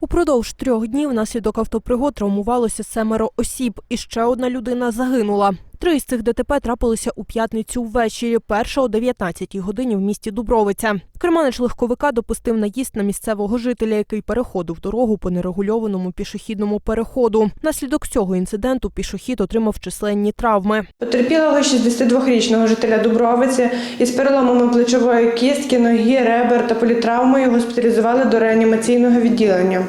Упродовж трьох днів внаслідок автопригод травмувалося семеро осіб, і ще одна людина загинула. Три з цих ДТП трапилися у п'ятницю ввечері, перша о 19-й годині в місті Дубровиця. Керманич легковика допустив наїзд на місцевого жителя, який переходив дорогу по нерегульованому пішохідному переходу. Наслідок цього інциденту пішохід отримав численні травми. Потерпілого 62-річного жителя Дубровиці із переломами плечової кістки, ноги, ребер та політравмою госпіталізували до реанімаційного відділення.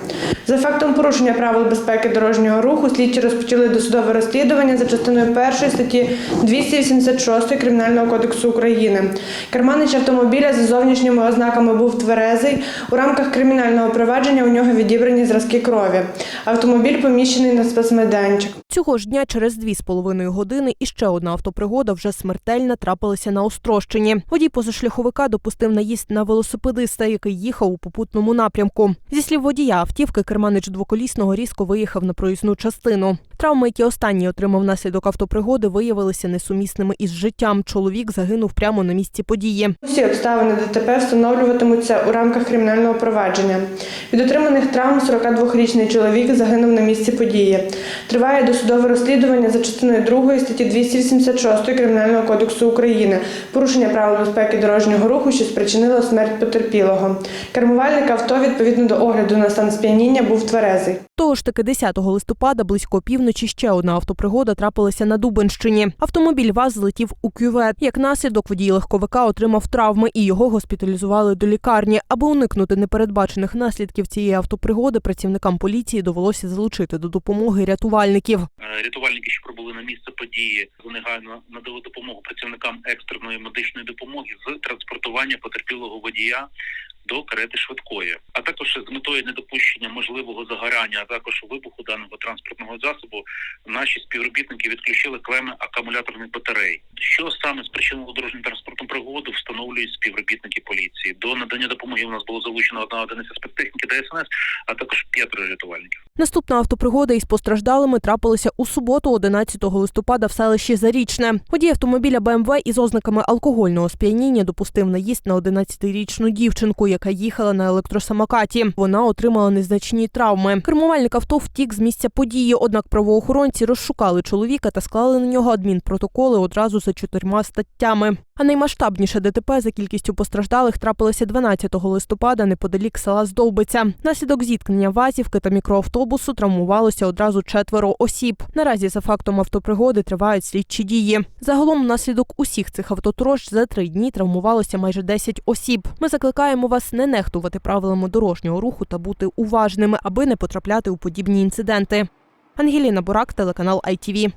За фактом порушення правил безпеки дорожнього руху слідчі розпочали досудове розслідування за частиною першої статті 286 Кримінального кодексу України. Керманич автомобіля за зовнішніми ознаками був тверезий. У рамках кримінального провадження у нього відібрані зразки крові. Автомобіль поміщений на спецмайданчик. Цього ж дня через дві з половиною години іще одна автопригода вже смертельна трапилася на Острощині. Водій позашляховика допустив наїзд на велосипедиста, який їхав у попутному напрямку. Зі слів водія автівки, керманич двоколісного різко виїхав на проїзну частину. Травми, які останній отримав внаслідок автопригоди, виявилися несумісними із життям. Чоловік загинув прямо на місці події. Всі обставини ДТП встановлюватимуться у рамках кримінального провадження. Від отриманих травм 42-річний чоловік загинув на місці події. Триває досудове розслідування за частиною 2 статті 286 Кримінального кодексу України. Порушення правил безпеки дорожнього руху, що спричинило смерть потерпілого. Кермувальник авто відповідно до огляду на стан сп'яніння був тверезий. Того ж таки 10 листопада близько опівночі ще одна автопригода трапилася на Дубенщині. Автомобіль ВАЗ злетів у кювет. Як наслідок водій легковика отримав травми і його госпіталізували до лікарні. Аби уникнути непередбачених наслідків цієї автопригоди, працівникам поліції довелося залучити до допомоги рятувальників. Е, Рятувальники, що прибули на місце події, негайно надали допомогу працівникам екстреної медичної допомоги з транспортування потерпілого водія до карети швидкої, а також з метою недопущення можливого загорання, а також вибуху даного транспортного засобу, наші співробітники відключили клеми акумуляторних батарей. Що саме спричинило дорожньо транспортну пригоду, встановлюють співробітники поліції. До надання допомоги у нас було залучено одна одиниця спецтехніки ДСНС, а також п'ятеро рятувальників. Наступна автопригода із постраждалими трапилася у суботу, 11 листопада, в селищі Зарічне. Водій автомобіля БМВ із ознаками алкогольного сп'яніння допустив наїзд на 11-річну дівчинку, яка їхала на електросамокаті. Вона отримала незначні травми. Кермувальник авто втік з місця події. Однак правоохоронці розшукали чоловіка та склали на нього адмінпротоколи одразу за чотирма статтями. А наймасштабніше ДТП за кількістю постраждалих трапилося 12 листопада неподалік села Здовбиця. Наслідок зіткнення вазівки та мікроавтобусу травмувалося одразу четверо осіб. Наразі за фактом автопригоди тривають слідчі дії. Загалом, внаслідок усіх цих автотрощ за три дні травмувалося майже 10 осіб. Ми закликаємо вас не нехтувати правилами дорожнього руху та бути уважними, аби не потрапляти у подібні інциденти. Ангеліна Бурак, телеканал ITV.